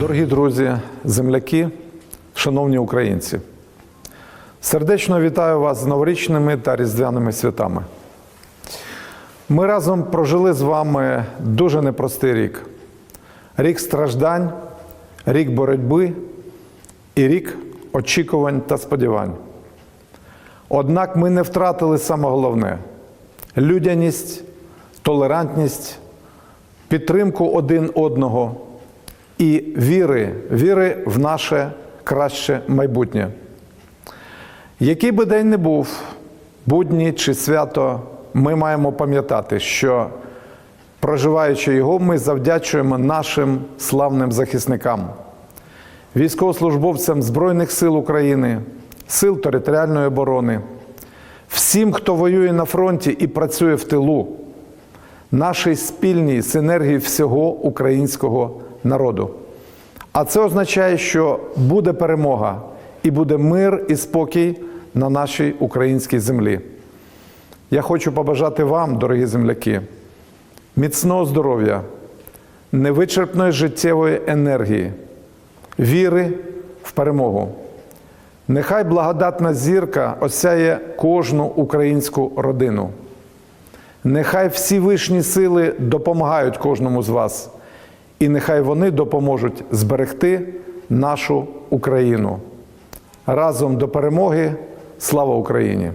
Дорогі друзі, земляки, шановні українці, сердечно вітаю вас з новорічними та різдвяними святами. Ми разом прожили з вами дуже непростий рік. Рік страждань, рік боротьби і рік очікувань та сподівань. Однак ми не втратили саме головне людяність, толерантність, підтримку один одного і віри, віри в наше краще майбутнє. Який би день не був, будні чи свято, ми маємо пам'ятати, що проживаючи його, ми завдячуємо нашим славним захисникам, військовослужбовцям Збройних сил України, сил територіальної оборони, всім, хто воює на фронті і працює в тилу, нашій спільній синергії всього українського народу. А це означає, що буде перемога і буде мир і спокій на нашій українській землі. Я хочу побажати вам, дорогі земляки, міцного здоров'я, невичерпної життєвої енергії, віри в перемогу. Нехай благодатна зірка осяє кожну українську родину. Нехай всі вишні сили допомагають кожному з вас, і нехай вони допоможуть зберегти нашу Україну. Разом до перемоги. Слава Україні!